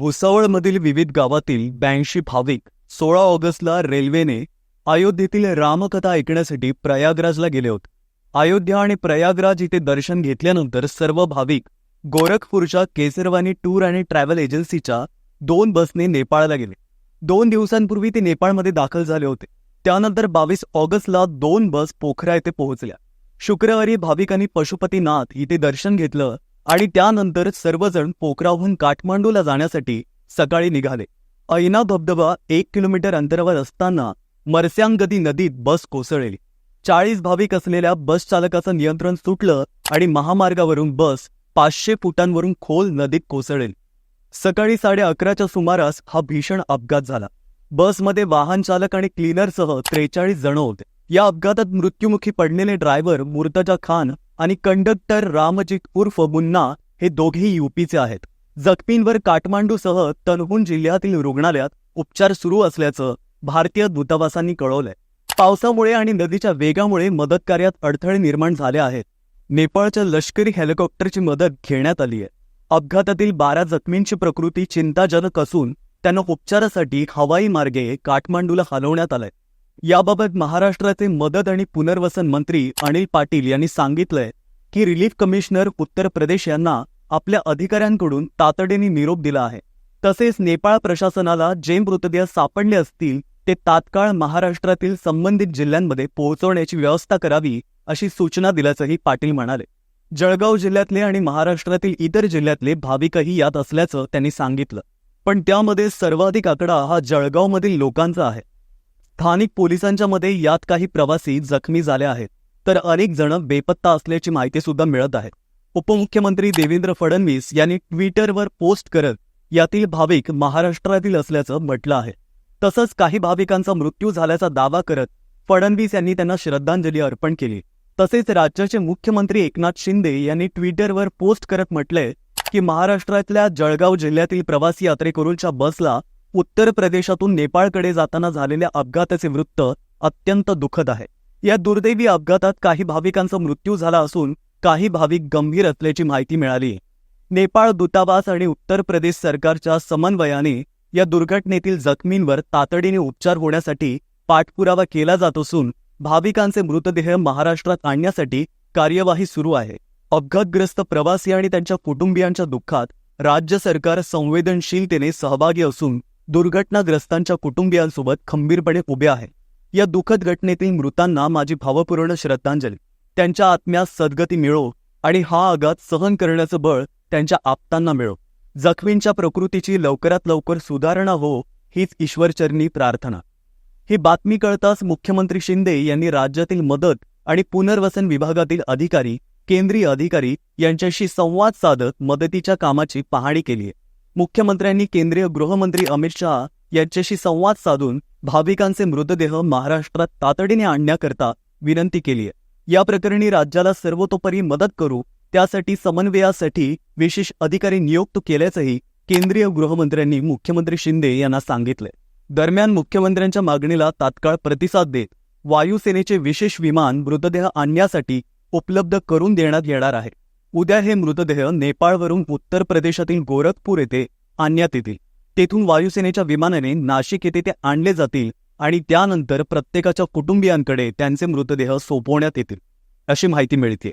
भुसावळमधील विविध गावातील ब्याऐंशी भाविक सोळा ऑगस्टला रेल्वेने अयोध्येतील रामकथा ऐकण्यासाठी प्रयागराजला गेले होते. अयोध्या आणि प्रयागराज इथे दर्शन घेतल्यानंतर सर्व भाविक गोरखपूरच्या केसरवानी टूर आणि ट्रॅव्हल एजन्सीच्या दोन बसने नेपाळला गेले. दोन दिवसांपूर्वी ते नेपाळमध्ये दाखल झाले होते. त्यानंतर बावीस ऑगस्टला दोन बस पोखरा येथे पोहोचल्या. शुक्रवारी भाविकांनी पशुपतीनाथ इथे दर्शन घेतलं आणि त्यानंतर सर्वजण पोखराहून काठमांडूला जाण्यासाठी सकाळी निघाले. ऐना धबधबा एक किलोमीटर अंतरावर असताना मरस्यांगदी नदीत बस कोसळली. चाळीस भाविक असलेल्या बस चालकाचं नियंत्रण सुटलं आणि महामार्गावरून बस पाचशे फुटांवरून खोल नदीत कोसळेल. सकाळी साडे अकराच्या सुमारास हा भीषण अपघात झाला. बसमध्ये वाहन चालक आणि क्लीनरसह त्रेचाळीस जण होते. या अपघातात मृत्युमुखी पडलेले ड्रायव्हर मुर्तजा खान आणि कंडक्टर रामजित उर्फ मुन्ना हे दोघेही युपीचे आहेत. जखमींवर काठमांडूसह तनहून जिल्ह्यातील रुग्णालयात उपचार सुरू असल्याचं भारतीय दूतावासांनी कळवलंय. पावसामुळे आणि नदीच्या वेगामुळे मदत कार्यात अडथळे निर्माण झाले आहेत. नेपाळच्या लष्करी हेलिकॉप्टरची मदत घेण्यात आली आहे. अपघातातील बारा जखमींची प्रकृती चिंताजनक असून त्यांना उपचारासाठी हवाई मार्गे काठमांडूला हलवण्यात आलंय. याबाबत महाराष्ट्राचे मदत आणि पुनर्वसन मंत्री अनिल पाटील यांनी सांगितलंय की रिलीफ कमिशनर उत्तर प्रदेश यांना आपल्या अधिकाऱ्यांकडून तातडीने निरोप दिला आहे. तसेच नेपाळ प्रशासनाला जे मृतदेह सापडले असतील ते तात्काळ महाराष्ट्रातील संबंधित जिल्ह्यांमध्ये पोहोचवण्याची व्यवस्था करावी अशी सूचना दिल्याचंही पाटील म्हणाले. जळगाव जिल्ह्यातले आणि महाराष्ट्रातील इतर जिल्ह्यातले भाविकही यात असल्याचं त्यांनी सांगितलं. पण त्यामध्ये सर्वाधिक आकडा हा जळगावमधील लोकांचा आहे. स्थानिक पोलिसांच्या मध्ये यात काही प्रवासी जखमी झाले आहेत तर अनेक जण बेपत्ता असल्याची माहिती सुद्धा मिळत आहे. उपमुख्यमंत्री देवेंद्र फडणवीस यांनी ट्विटरवर पोस्ट करत यातील भाविक महाराष्ट्रातील असल्याचं म्हटलं आहे. तसंच काही भाविकांचा मृत्यू झाल्याचा दावा करत फडणवीस यांनी त्यांना श्रद्धांजली अर्पण केली. तसेच राज्याचे मुख्यमंत्री एकनाथ शिंदे यांनी ट्विटरवर पोस्ट करत म्हटलंय की महाराष्ट्रातल्या जळगाव जिल्ह्यातील प्रवासी यात्रेकरूंच्या बसला उत्तर प्रदेशातून नेपाळकडे जाताना झालेल्या अपघाताचे वृत्त अत्यंत दुःखद आहे. या दुर्दैवी अपघातात काही भाविकांचा मृत्यू झाला असून काही भाविक गंभीर असल्याची माहिती मिळाली. नेपाळ दूतावास आणि उत्तर प्रदेश सरकारच्या समन्वयाने या दुर्घटनेतील जखमींवर तातडीने उपचार होण्यासाठी पाठपुरावा केला जात असून भाविकांचे मृतदेह महाराष्ट्रात आणण्यासाठी कार्यवाही सुरू आहे. अपघातग्रस्त प्रवासी आणि त्यांच्या कुटुंबियांच्या दुःखात राज्य सरकार संवेदनशीलतेने सहभागी असून दुर्घटनाग्रस्तांच्या कुटुंबियांसोबत खंबीरपणे उभे आहे. या दुःखद घटनेतील मृतांना माझी भावपूर्ण श्रद्धांजली. त्यांच्या आत्म्यास सद्गती मिळो आणि हा आघात सहन करण्याचं बळ त्यांच्या आप्तांना मिळो. जखमींच्या प्रकृतीची लवकरात लवकर सुधारणा हो हीच ईश्वरचरणी प्रार्थना. ही बातमी कळताच मुख्यमंत्री शिंदे यांनी राज्यातील मदत आणि पुनर्वसन विभागातील अधिकारी केंद्रीय अधिकारी यांच्याशी संवाद साधत मदतीच्या कामाची पाहणी केली आहे मुख्यमंत्र्यांनी केंद्रीय गृहमंत्री अमित शहा यांच्याशी संवाद साधून भाविकांचे मृतदेह महाराष्ट्रात तातडीने आणण्याकरता विनंती केली आहे. या प्रकरणी राज्याला सर्वतोपरी मदत करू त्यासाठी समन्वयासाठी विशेष अधिकारी नियुक्त केल्याचंही केंद्रीय गृहमंत्र्यांनी मुख्यमंत्री शिंदे यांना सांगितले दरम्यान मुख्यमंत्र्यांच्या मागणीला तात्काळ प्रतिसाद देत वायुसेनेचे विशेष विमान मृतदेह आणण्यासाठी उपलब्ध करून देण्यात येणार आहे. उद्या हे मृतदेह नेपाळवरून उत्तर प्रदेशातील गोरखपूर येथे आणण्यात येतील. तेथून वायुसेनेच्या विमानाने नाशिक येथे ते आणले जातील आणि त्यानंतर प्रत्येकाच्या कुटुंबियांकडे त्यांचे मृतदेह सोपवण्यात येतील अशी माहिती मिळते